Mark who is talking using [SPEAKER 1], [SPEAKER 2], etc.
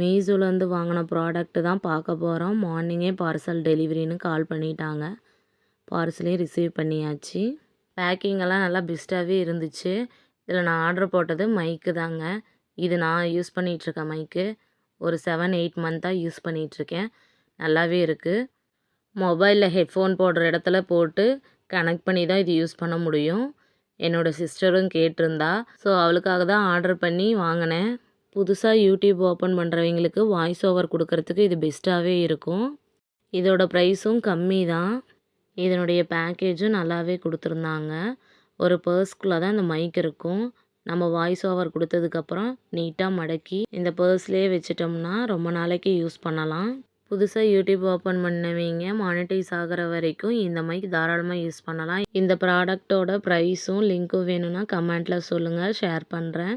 [SPEAKER 1] மீஷோலேருந்து வாங்கின ப்ராடக்ட்டு தான் பார்க்க போகிறோம் மார்னிங்கே பார்சல் டெலிவரின்னு கால் பண்ணிட்டாங்க. பார்சலையும் ரிசீவ் பண்ணியாச்சு. பேக்கிங்கெல்லாம் நல்லா பெஸ்ட்டாகவே இருந்துச்சு. இதில் நான் ஆர்டர் போட்டது மைக்கு தாங்க. இது நான் யூஸ் பண்ணிகிட்ருக்கேன் மைக்கு ஒரு செவன் எயிட் மந்த்தாக யூஸ் பண்ணிகிட்ருக்கேன் நல்லாவே இருக்குது மொபைலில் ஹெட்ஃபோன் போடுற இடத்துல போட்டு கனெக்ட் பண்ணி தான் இது யூஸ் பண்ண முடியும். என்னோடய சிஸ்டரும் கேட்டிருந்தா. ஸோ அவளுக்காக தான் ஆர்டர் பண்ணி வாங்கினேன். புதுசாக யூடியூப் ஓப்பன் பண்ணுறவங்களுக்கு வாய்ஸ் ஓவர் கொடுக்கறதுக்கு இது பெஸ்ட்டாகவே இருக்கும். இதோட ப்ரைஸும் கம்மி தான். இதனுடைய பேக்கேஜும் நல்லாவே கொடுத்துருந்தாங்க. ஒரு பர்ஸ்குள்ளே தான் இந்த மைக் இருக்கும். நம்ம வாய்ஸ் ஓவர் கொடுத்ததுக்கப்புறம் நீட்டாக மடக்கி இந்த பர்ஸ்லேயே வச்சிட்டோம்னா ரொம்ப நாளைக்கு யூஸ் பண்ணலாம். புதுசாக யூடியூப் ஓப்பன் பண்ணவங்க மானிட்டைஸ் ஆகிற வரைக்கும் இந்த மைக் தாராளமாக யூஸ் பண்ணலாம். இந்த ப்ராடக்டோட ப்ரைஸும் லிங்க்கும் வேணும்னா கமெண்ட்டில் சொல்லுங்கள் ஷேர் பண்ணுறேன்